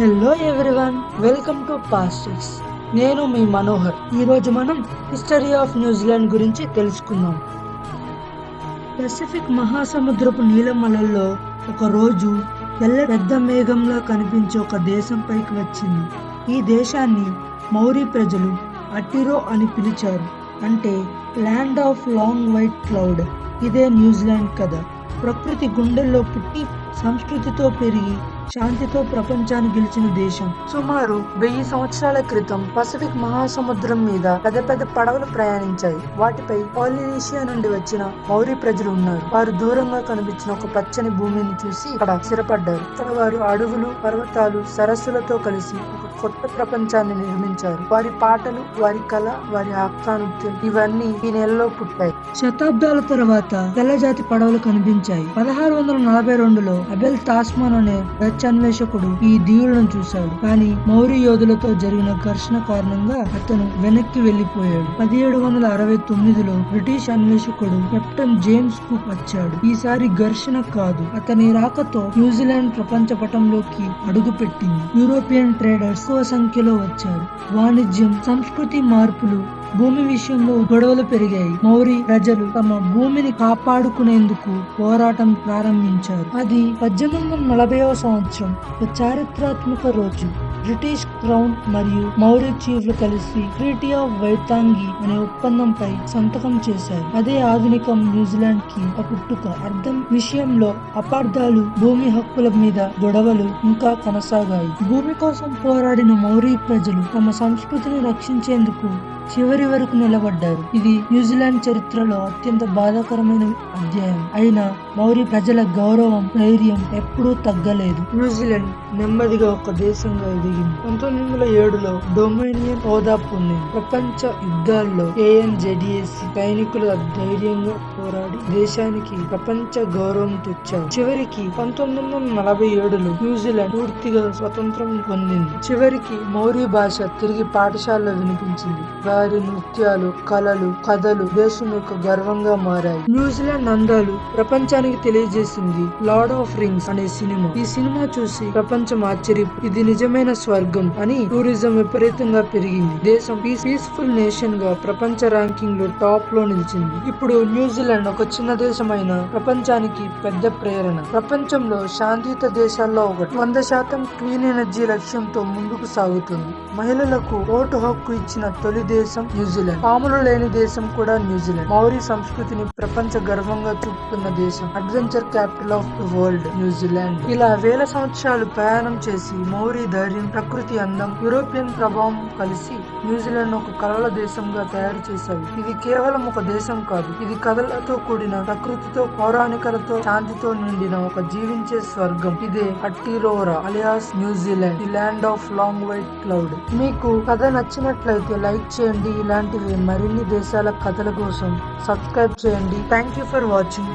Hello everyone welcome to పాస్టిక్స్ నేను మీ మనోహర్. ఈరోజు మనం హిస్టరీ ఆఫ్ న్యూజిలాండ్ గురించి తెలుసుకుందాం. పెసిఫిక్ మహాసముద్రపు నీలమలలో ఒక రోజు తెల్ల పెద్ద మేఘంలా కనిపించే ఒక దేశం పైకి వచ్చింది. ఈ దేశాన్ని మౌరీ ప్రజలు అటిరో అని పిలిచారు. అంటే land of long white cloud ఇదే న్యూజిలాండ్ కథ. ప్రకృతి గుండెల్లో పుట్టి సంస్కృతితో పెరిగి శాంతితో ప్రపంచాన్ని గెలిచిన దేశం. సుమారు వెయ్యి సంవత్సరాల క్రితం పసిఫిక్ మహాసముద్రం మీద పెద్ద పెద్ద పడవలు ప్రయాణించాయి. వాటిపై పాలినేషియా నుండి వచ్చిన మౌరీ ప్రజలు ఉన్నారు. వారు దూరంగా కనిపించిన ఒక పచ్చని భూమిని చూసి అక్కడ స్థిరపడ్డారు. ఇక్కడ వారు అడవులు పర్వతాలు సరస్సులతో కలిసి ఒక కొత్త ప్రపంచాన్ని నిర్మించారు. వారి పాటలు వారి కళ వారి ఆప్తానృత్యం ఇవన్నీ ఈ నెలలో పుట్టాయి. శతాబ్దాల తర్వాత తెల్లజాతి పడవలు కనిపించాయి. పదహారు వందల నలభై రెండులో అబెల్ తాస్మాన్ అనే డచ్ అన్వేషకుడు ఈ దీవులను చూశాడు. కానీ మౌరి యోధులతో జరిగిన ఘర్షణ కారణంగా అతను వెనక్కి వెళ్ళిపోయాడు పదిహేడు వందల అరవై తొమ్మిదిలో బ్రిటిష్ అన్వేషకుడు కెప్టెన్ జేమ్స్ కుక్ వచ్చాడు. ఈసారి ఘర్షణ కాదు అతని రాకతో న్యూజిలాండ్ ప్రపంచ పటంలోకి అడుగుపెట్టింది. యూరోపియన్ ట్రేడర్స్ తక్కువ సంఖ్యలో వచ్చారు. వాణిజ్యం సంస్కృతి మార్పులు భూమి విషయంలో గొడవలు పెరిగాయి. మౌరి ప్రజలు తమ భూమిని కాపాడుకునేందుకు పోరాటం ప్రారంభించారు. అది పద్దెనిమిది వందల నలభైవ సంవత్సరం ఒక చారిత్రాత్మక రోజు. బ్రిటిష్ క్రౌన్ మరియు మౌర్య చీఫ్లు కలిసి ట్రీటీ ఆఫ్ వైతాంగి అనే ఒప్పందంపై సంతకం చేశారు. అదే ఆధునిక న్యూజిలాండ్కి ఒక పుట్టుక. అర్థం విషయంలో అపార్థాలు భూమి హక్కుల మీద గొడవలు ఇంకా కొనసాగాయి. భూమి కోసం పోరాడిన మౌరీ ప్రజలు తమ సంస్కృతిని రక్షించేందుకు చివరి వరకు నిలబడ్డారు. ఇది న్యూజిలాండ్ చరిత్రలో అత్యంత బాధాకరమైన అధ్యాయం. అయినా మౌరి ప్రజల గౌరవం ధైర్యం ఎప్పుడూ తగ్గలేదు. న్యూజిలాండ్ నెమ్మదిగా ఒక దేశంగా జరిగింది. పంతొమ్మిది వందల ఏడులో డొమినియన్ హోదా పొందింది ప్రపంచ యుద్ధాల్లో ఏఎన్జెడిఎస్సి సైనికుల ధైర్యంగా పోరాడి దేశానికి ప్రపంచ గౌరవం తెచ్చారు. చివరికి పంతొమ్మిది వందల నలభై ఏడులో న్యూజిలాండ్ పూర్తిగా స్వతంత్రం పొందింది. చివరికి మౌరీ భాష తిరిగి పాఠశాలలో వినిపించింది. వారి నృత్యాలు కళలు కథలు దేశం యొక్క గర్వంగా మారాయి. న్యూజిలాండ్ అందాలు ప్రపంచానికి తెలియజేసింది లార్డ్ ఆఫ్ రింగ్స్ అనే సినిమా. ఈ సినిమా చూసి ప్రపంచం ఆశ్చర్య ఇది నిజమైన స్వర్గం అని టూరిజం విపరీతంగా పెరిగింది. దేశం పీస్ఫుల్ నేషన్గా ప్రపంచ ర్యాంకింగ్లో టాప్లో నిలిచింది. ఇప్పుడు న్యూజిలాండ్ ఒక చిన్న దేశమైన ప్రపంచానికి పెద్ద ప్రేరణ. ప్రపంచంలో శాంతియుత దేశాల్లో ఒకటి. వంద శాతం క్లీన్ ఎనర్జీ లక్ష్యంతో ముందుకు సాగుతుంది. మహిళలకు ఓటు హక్కు ఇచ్చిన తొలి దేశం న్యూజిలాండ్. పాములు లేని దేశం కూడా న్యూజిలాండ్. మౌరీ సంస్కృతిని ప్రపంచ గర్వంగా చూపుతున్న దేశం adventure capital of the world New Zealand. ఇలా వేల సంవత్సరాలు ప్రయాణం చేసి మౌరీ ధైర్యం ప్రకృతి అందం యూరోపియన్ ప్రభావం కలిసి న్యూజిలాండ్ ఒక కలల దేశంగా తయారు చేశాయి. ఇది కేవలం ఒక దేశం కాదు ఇది కథలతో కూడిన ప్రకృతితో పౌరాణికలతో శాంతితో నిండిన ఒక జీవించే స్వర్గం. ఇదే Aotearoa alias New Zealand the land of long white cloud. మీకు కథ నచ్చినట్లయితే లైక్ చేయండి. ఇలాంటివి మరిన్ని దేశాల కథల కోసం సబ్స్క్రైబ్ చేయండి. Thank you for watching.